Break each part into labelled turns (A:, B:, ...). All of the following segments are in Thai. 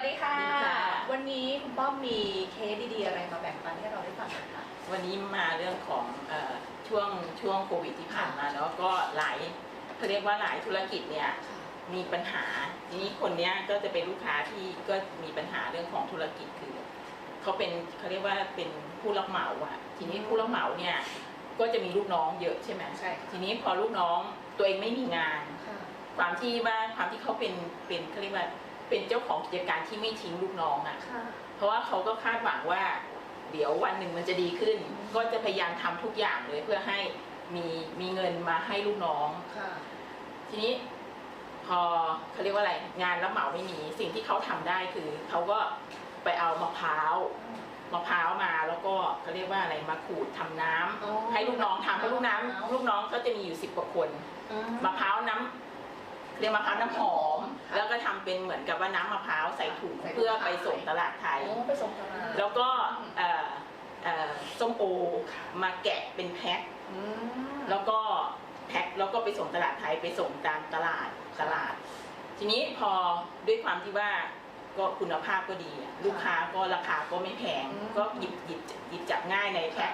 A: วัสดีค่ะ
B: สวัสดีค่ะ
A: วันนี้คุณป้อมมีเคสดีๆอะไรมาแบ่งปันให้เราได้ฟังกันคะ
B: วันนี้มาเรื่องของเออช่วงช่วงโควิดที่ผ่านมาเนาะก็หลายเขาเรียกว่าหลายธุรกิจเนี่ยมีปัญหาทีนี้คนเนี้ยก็จะเป็นลูกค้าที่ก็มีปัญหาเรื่องของธุรกิจคือเขาเป็นเขาเรียกว่าเป็นผู้รับเหมาอะทีนี้ผู้รับเหมาเนี่ยก็จะมีลูกน้องเยอะใช่ไหม
A: ใช่ค่ะ
B: ทีนี้พอลูกน้องตัวเองไม่มีงาน
A: ค่ะ
B: ความที่ว่าความที่เขาเป็นเป็นเขาเรียกว่า เป็นเจ้าของกิจการที่ไม่ทิ้งลูกน้องอะ
A: ค่ะ
B: เพราะว่าเขาก็คาดหวังว่า เดี๋ยววันหนึ่งมันจะดีขึ้น ก็จะพยายามทำทุกอย่างเลยเพื่อให้มีมีเงินมาให้ลูกน้อง
A: ค่ะ
B: ทีนี้พอเขาเรียกว่าอะไร งานรับเหมาไม่มีสิ่งที่เขาทำได้คือเขาก็ไปเอามะพร้าวมะพร้าวมาแล้วก็เขาเรียกว่าอะไรมาขูดทำน้ำ
A: อ๋อ
B: ให้ลูกน้องทำเพราะลูกน้ำ
A: มะพร้าว
B: ลูกน้องก็จะมีอยู่สิบกว่าคน
A: อืม
B: มะพร้าวน้ำเรียกมะพร้าวน้ำหอม
A: ค่ะ
B: แล้วก็ทำเป็นเหมือนกับว่าน้ำมะพร้าวใส่ถุง
A: ใส่ถุง
B: เพื่อไปส่งตลาดไทย
A: โอ้ไปส่งตลาด
B: แล้วก็เอ่อเอ่อส้มโอมาแกะเป็นแพ็ค
A: อืม
B: แล้วก็แพ็คแล้วก็ไปส่งตลาดไทยไปส่งตามตลาดตลาด ทีนี้พอด้วยความที่ว่าก็คุณภาพก็ดีอะลูกค้าก็ราคาก็ไม่แพงก็หยิบหยิบหยิบจับง่ายในแพ็ค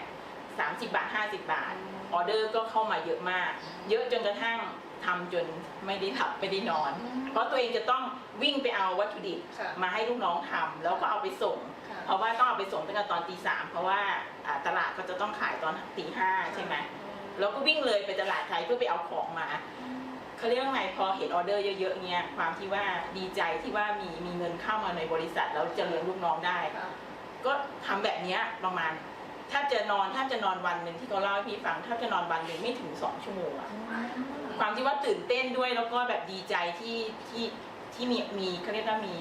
B: 30 บาท 50 บาท อ อเดอร์ก็เข้ามาเยอะมาก เยอะจนกระทั่งทำจนไม่ได้หลับไม่ได้นอน เพราะตัวเองจะต้องวิ่งไปเอาวัตถุดิบ
A: ค่ะ
B: มาให้ลูกน้องทำแล้วก็เอาไปส่ง
A: ค่ะ
B: เพราะว่าต้องเอาไปส่งตั้งแต่ตอนตีสามเพราะว่าอ่าตลาดก็จะต้องขายตอนตีห้าใช่ไหมแล้วก็วิ่งเลยไปตลาดไทยเพื่อไปเอาของมา เขาเรียกว่าไงพอเห็นออเดอร์เยอะๆเงี้ยความที่ว่าดีใจที่ว่ามีมีเงินเข้ามาในบริษัทแล้วจะเลี้ยงลูกน้องได้
A: ค่ะ
B: ก็ทำแบบเนี้ยประมาณ ถ้าจะนอนถ้าจะนอนวันหนึ่งที่เขาเล่าให้พี่ฟังถ้าจะนอนวันหนึ่งไม่ถึงสองชั่วโมงอะความที่ว่าตื่นเต้นด้วยแล้วก็แบบดีใจที่ที่ที่มีมีเขาเรียกว่ามี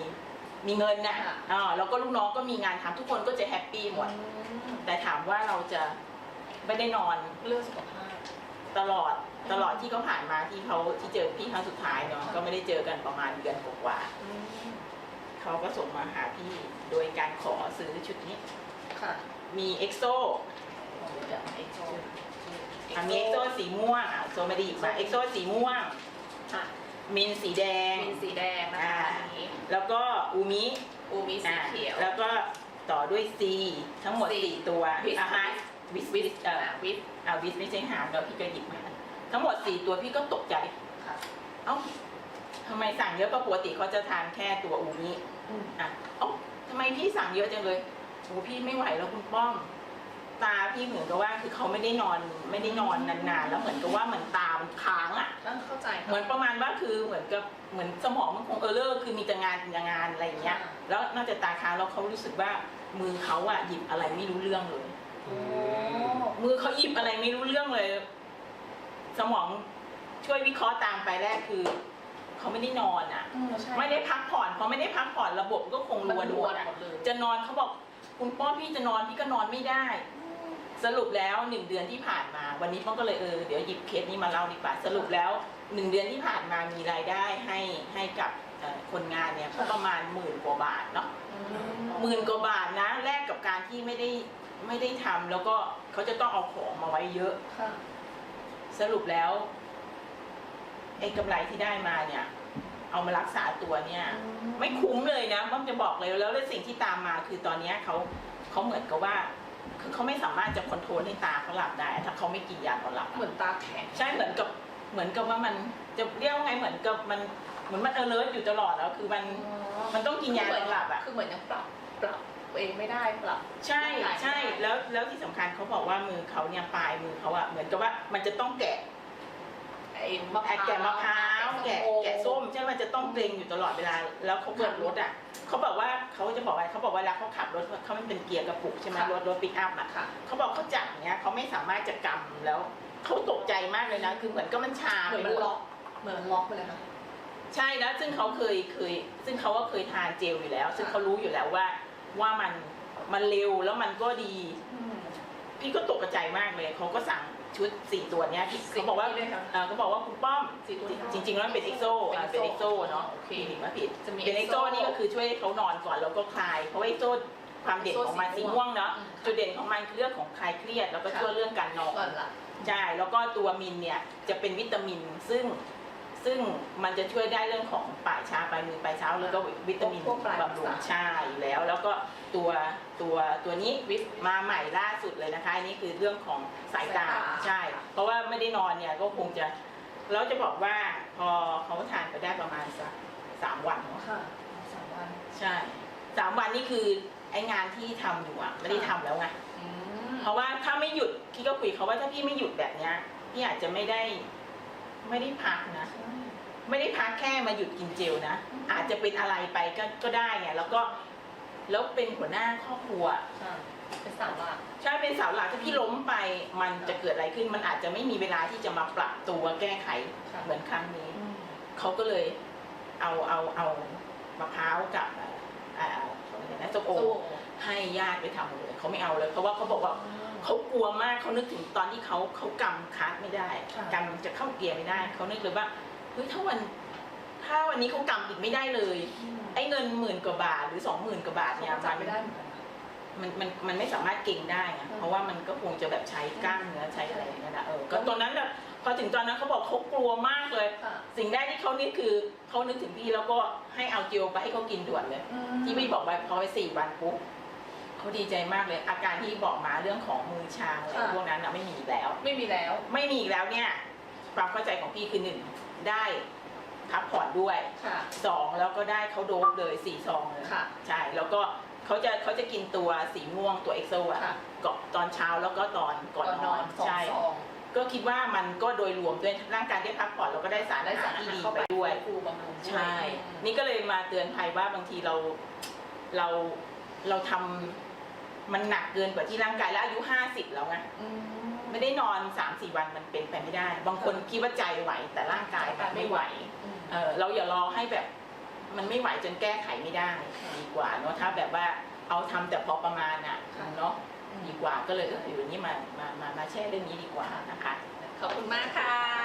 B: มีเงินน่ะ
A: ค่ะ
B: อ่าแล้วก็ลูกน้องก็มีงานทำทุกคนก็จะแฮปปี้หมด แต่ถามว่าเราจะไม่ได้นอน
A: เรื่องสุขภาพ
B: ตลอดตลอดที่เขาผ่านมาที่เขาที่เจอพี่ครั้งสุดท้ายเนาะ
A: ค่ะ
B: ก็ไม่ได้เจอกันประมาณเดือนกว่าๆเขาก็ส่งมาหาพี่โดยการขอซื้อชุดนี้
A: ค่ะ
B: มีเอ็กโซ
A: เดี๋ยวเอ็กโซ
B: อะมีเอ็กโซสีม่วงอะโซไม่ได้หยิบมาเอ็กโซสีม่วง
A: ค่ะ
B: มินสีแดง
A: เป็นสีแดงนะคะ
B: อ่า
A: อันนี้
B: แล้วก็อูมิ
A: อูมิสี
B: อ่า
A: เขียว
B: แล้วก็ต่อด้วยซีทั้งหมด
A: C
B: สี่ตัว
A: With
B: อาหารวิสวิสเอ่อ
A: อ่าวิท
B: อ่าวิสไม่ใช่หางเราพี่ก็หยิบมาทั้งหมดสี่ตัวพี่ก็ตกใจ
A: ค่ะ
B: เอ้าทำไมสั่งเยอะก็ปกติเขาจะทานแค่ตัวอูมิ
A: อืม
B: อะเอ้าทำไมพี่สั่งเยอะจังเลย โอ้พี่ไม่ไหวแล้วคุณป้อมตาพี่เหมือนกับว่าคือเขาไม่ได้นอนไม่ได้นอนนานๆแล้วเหมือนกับว่าเหมือนตามันค้างอะ
A: นั่นเข้าใจค่ะ
B: เหมือนประมาณว่าคือเหมือนกับเหมือนสมองมันคงเออเลอร์คือมีแต่งานแต่งานอะไรอย่างเงี้ย
A: ค่ะ
B: แล้วน่าจะตาค้างแล้วเขารู้สึกว่ามือเขาอะหยิบอะไรไม่รู้เรื่องเลย
A: โอ้
B: มือเขาหยิบอะไรไม่รู้เรื่องเลย สมองช่วยวิเคราะห์ตามไปแรกคือเขาไม่ได้นอนอะ
A: อืใช่
B: ไม่ได้พักผ่อนพอไม่ได้พักผ่อนระบบก็คง
A: มัน
B: รวน
A: ร
B: หม
A: วน
B: ดอะ
A: หมดเลย
B: จะนอนเขาบอก คุณป้อพี่จะนอนพี่ก็นอนไม่ได้ สรุปแล้วหนึ่งเดือนที่ผ่านมา วันนี้ป้องก็เลยเออเดี๋ยวหยิบเคสนี้มาเล่าดีกว่าสรุปแล้วหนึ่งเดือนที่ผ่านมามีรายได้ให้ให้กับเอ่อคนงานเนี่ยก็ประมาณหมื่นกว่าบาทเนาะ
A: อื
B: หมื่นกว่าบาทนะแลกกับการที่ไม่ได้ไม่ได้ทำแล้วก็เขาจะต้องเอาของมาไว้เยอะ
A: ค่ะ
B: สรุปแล้วไอ้กำไรที่ได้มาเนี่ย เอามารักษาตัวเนี่ย ไม่คุ้มเลยนะป้อมจะบอกเลยแล้วแล้วสิ่งที่ตามมาคือตอนเนี้ยเขาเขาเหมือนกับว่า คือเขาไม่สามารถจะคอนโทรลให้ตาเขาหลับได้ ถ้าเขาไม่กินยานอนหลับ
A: เหมือนตาแข็ง
B: ใช่เหมือนกับเหมือนกับว่ามันจะเรียกว่าไงเหมือนกับมันเหมือนมันเออเลิร์อยู่ตลอดแล้วคือมันมันต้องกินยานอนหลับอะ
A: คือเหมือนยังปรับปรับตัวเองไม่ได้ปรับ
B: ใช่ใช่แล้วแล้วที่สำคัญเขาบอกว่ามือเขาเนี่ยปลายมือเขาอะเหมือนกับว่ามันจะต้องแกะ
A: ไอ้มะพร้าว
B: แกะมะพร้าวแกะแกะส้มใช่ไหมมันจะต้องเกรงอยู่ตลอดเวลา แล้วเขาเปิดรถอะเขาบอกว่าเขาจะบอกว่าเขาบอกว่าเวลาเขาขับรถเขามันเป็นเกียร์กระปุกใช่ไหมรถรถปิกอัพอะ
A: ค่ะ
B: เขาบอกเขาจับอย่างเงี้ยเขาไม่สามารถจะกำแล้วเขาตกใจมากเลยนะ คือเหมือนก็มันชา
A: เหมือนมันล็อกเหมือนมันล็อกไปเลยค่ะ
B: ใช่แล้วซึ่งเขาเคยเคย ซึ่งเขาก็เคยทานเจลอยู่แล้ว ซึ่งเขารู้อยู่แล้วว่าว่ามันมันเร็วแล้วมันก็ดี พี่ก็ตกใจมากเลยเขาก็สั่งชุดสี่ตัวเนี้ยพี่
A: สี่
B: เขาบอกว่า
A: ตัวนี้เลยค่ะ
B: เอ่อเขาบอกว่าคุณป้อม
A: สี่ตัวนี้
B: จริงๆแล้วมันเป็นเอ็กโซอะเป็นเอ็กโซเนาะ
A: โอเค
B: ผิดมาผิด
A: จะมี
B: เป็นเอ็กโซ
A: Exo
B: นี่ก็คือช่วยให้เขานอนก่อนแล้วก็คลายเพราะว่าเอ็กโซความเด่นของมัน
A: Exo
B: สี
A: สีม่
B: ม่
A: ว
B: ว
A: ง
B: งเนาะ
A: อืม
B: จุดเด่นของมันคือเรื่องของคลายเครียดแล้วก็
A: ค่ะ
B: ช่วยเรื่องการนอน
A: ก่อนละ
B: ใช่ แล้วก็ตัวมินเนี่ยจะเป็นวิตามินซึ่ง ซึ่งมันจะช่วยได้เรื่องของปลายชาปลายมือปลายเท้าแล้วก็วิตามิน
A: พวกปลาย
B: บำรุง
A: ประสาท
B: ใช่อยู่แล้ว แล้วก็ตัวตัวตัวนี้วิมาใหม่ล่าสุดเลยนะคะอันนี้คือเรื่องของสายตา
A: สายตา
B: ใช่ เพราะว่าไม่ได้นอนเนี่ยก็คงจะแล้วจะบอกว่าพอเขาทานไปได้ประมาณสักสามวันเนาะ
A: ค่ะสามวัน
B: ใช่สามวันนี่คือไองานที่ทำอยู่อะไม่ได้ทำแล้วไง
A: อืม
B: เพราะว่าถ้าไม่หยุดพี่ก็คุยเขาว่าถ้าพี่ไม่หยุดแบบเนี้ยพี่อาจจะไม่ได้ ไม่ได้พักนะ ไม่ได้พักแค่มาหยุดกินเจลนะ
A: อืม
B: อาจจะเป็นอะไรไปก็ก็ได้ไงแล้วก็แล้วเป็นหัวหน้าครอบครัว
A: ค่ะเป็นสามหลัก
B: ใช่เป็นเสาหลักถ้าพี่ล้มไปมันจะเกิดอะไรขึ้น มันอาจจะไม่มีเวลาที่จะมาปรับตัวแก้ไข
A: ค่ะ
B: เหมือนครั้งนี้
A: อืม
B: เขาก็เลยเอาเอาเอามะพร้าวกับอ่าอะไรนะส้มโอ
A: สู้
B: ให้ญาติไปทำหมดเลยเขาไม่เอาเลยเพราะว่าเขาบอกว่าเขากลัวมากเขานึกถึงตอนที่เขาเขากำคัสไม่ได้
A: ค่ะ
B: กำจะเข้าเกียร์ไม่ได้เขานึกเลยว่าเฮ้ยถ้าวัน ถ้าวันนี้เขากำอีกไม่ได้เลย
A: อืม
B: ไอ้เงินหมื่นกว่าบาทหรือสองหมื่นกว่าบาท
A: เขา
B: เนี่ย
A: ก็จับ
B: มัน
A: ไม่ได้เหมือนกันนะ
B: มันมันมันไม่สามารถเก่งได้อะ
A: อืม
B: เพราะว่ามันก็คงจะแบบใช้กล้ามเนื้อใช้อะไรอย่างเงี้ยนะเออก็ตอนนั้นแบบพอถึงตอนนั้นเขาบอกเขากลัวมากเลย
A: ค่ะ
B: สิ่งแรกที่เขานี่คือเขานึกถึงพี่แล้วก็ให้เอาเจลไปให้เขากินด่วนเลย
A: อืม
B: ที่พี่บอกไปพอไปสี่วันปุ๊บ เขาดีใจมากเลยอาการที่บอกมาเรื่องของมือชาอะไรพวกนั้นนะไม่มีอีกแล้ว
A: ไม่มีแล้ว
B: ไม่มีอีกแล้วเนี่ยความเข้าใจของพี่คือหนึ่งได้พักผ่อนด้วย
A: ค่ะ
B: สองแล้วก็ได้เขาโดบเลยสี่ซองเลย
A: ค่ะ
B: ใช่แล้วก็เขาจะเขาจะกินตัวสีม่วงตัวเอ็กโซอะ
A: ค่ะ
B: ก่อนตอนเช้าแล้วก็ตอนก่อนนอน
A: สอง
B: ใช่
A: ซอง
B: ก็คิดว่ามันก็โดยรวมด้วยร่างกายได้พักผ่อนแล้วก็ได้สาร
A: ได้
B: อา
A: สา
B: หารร
A: อา
B: ที่
A: หาร
B: ดี
A: เข้า
B: ไปด้วย
A: ครูบำรุงด้วย
B: ใช่
A: อืม
B: นี่ก็เลยมาเตือนภัยว่าบางทีเราเรา เราทำมันหนักเกินกว่าที่ร่างกายแล้วอายุห้าสิบแล้วไง
A: อืม
B: ไม่ได้นอนสามสี่วันมันเป็นไปไม่ได้ บางคนคิดว่าใจไหวแต่ร่างกายแบบไม่ไหว
A: อืม
B: เออเราอย่ารอให้แบบมันไม่ไหวจนแก้ไขไม่ได้ดีกว่าเนาะถ้าแบบว่าเอาทำแต่พอประมาณอะ
A: ค่ะ
B: เนาะดีกว่าก็เลยเอออยู่นี่มามามามาแช่เรื่องนี้ดีกว่านะคะ
A: ขอบคุณมากค่ะ